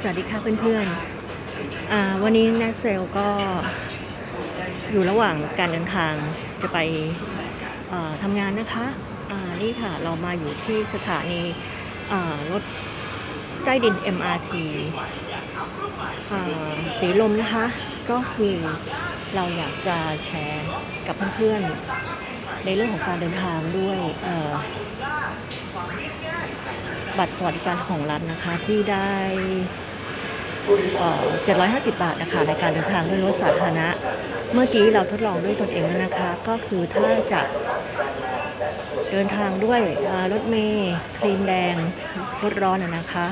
สวัสดีค่ะเพื่อนๆวันนี้นักเซลก็อยู่ระหว่างการเดินทางจะไปทำงานนะคะนี่ค่ะเรามาอยู่ที่สถานีรถใต้ดิน MRT สีลมนะคะ ก็คือเราอยากจะแชร์กับเพื่อนๆ ในเรื่องของการเดินทางด้วยบัตรสวัสดิการของรัฐนะคะที่ได้ 750 บาทนะคะในการเดินทางด้วยรถสาธารณะ เมื่อกี้เราทดลองด้วยตนเองแล้วนะคะ ก็คือถ้าจะเดินทางด้วยรถเมล์ครีมแดงรถร้อนนะคะ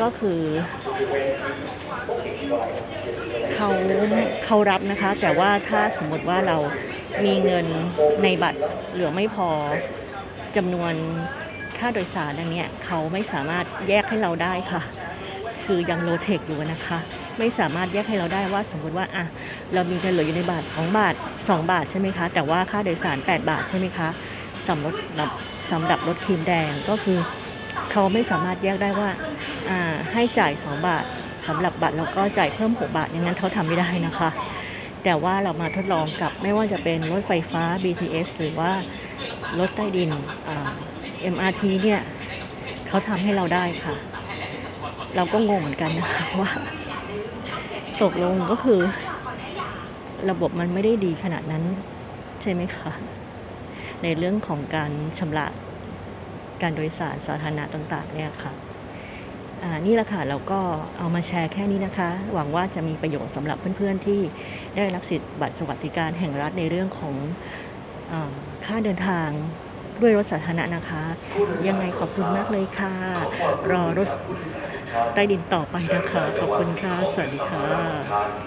ก็คือเขาเขารับนะคะ แต่ว่าถ้าสมมติว่าเรามีเงินในบัตรเหลือไม่พอจำนวนค่าโดยสารอันเนี้ยเขาไม่สามารถแยกให้เราได้ค่ะ คือยังโลเทคอยู่นะคะ ไม่สามารถแยกให้เราได้ว่าสมมติว่าอะเรามีเงินเหลืออยู่ในบาท 2 บาท 2 บาทใช่ไหมคะ แต่ว่าค่าโดยสาร 8 บาทใช่ไหมคะสำหรับสำหรับรถครีมแดงก็คือเขาไม่สามารถแยกได้ว่าอ่าให้จ่าย 2 บาทสำหรับบัตรแล้วก็จ่ายเพิ่ม 6 บาท อย่างนั้นเขาทำไม่ได้นะคะ แต่ว่าเรามาทดลองกับไม่ว่าจะเป็นรถไฟฟ้า BTS หรือว่ารถใต้ดินอ่า MRT เนี่ยเขาทำให้เราได้ค่ะ เราก็งงเหมือนกันนะคะว่าตกลงก็คือ ระบบมันไม่ได้ดีขนาดนั้น ใช่ไหมคะ ในเรื่องของการชำระการโดยสารสาธารณะต่างๆเนี่ยค่ะอ่านี่แหละค่ะเราก็เอามาแชร์แค่นี้นะคะ หวังว่าจะมีประโยชน์สำหรับเพื่อนๆที่ได้รับสิทธิ์บัตรสวัสดิการแห่งรัฐในเรื่องของอค่าเดินทาง ด้วยรถสาธารณะนะคะ ยังไงขอบคุณมากเลยค่ะ รอรถใต้ดินต่อไปนะคะ ขอบคุณค่ะ สวัสดีค่ะ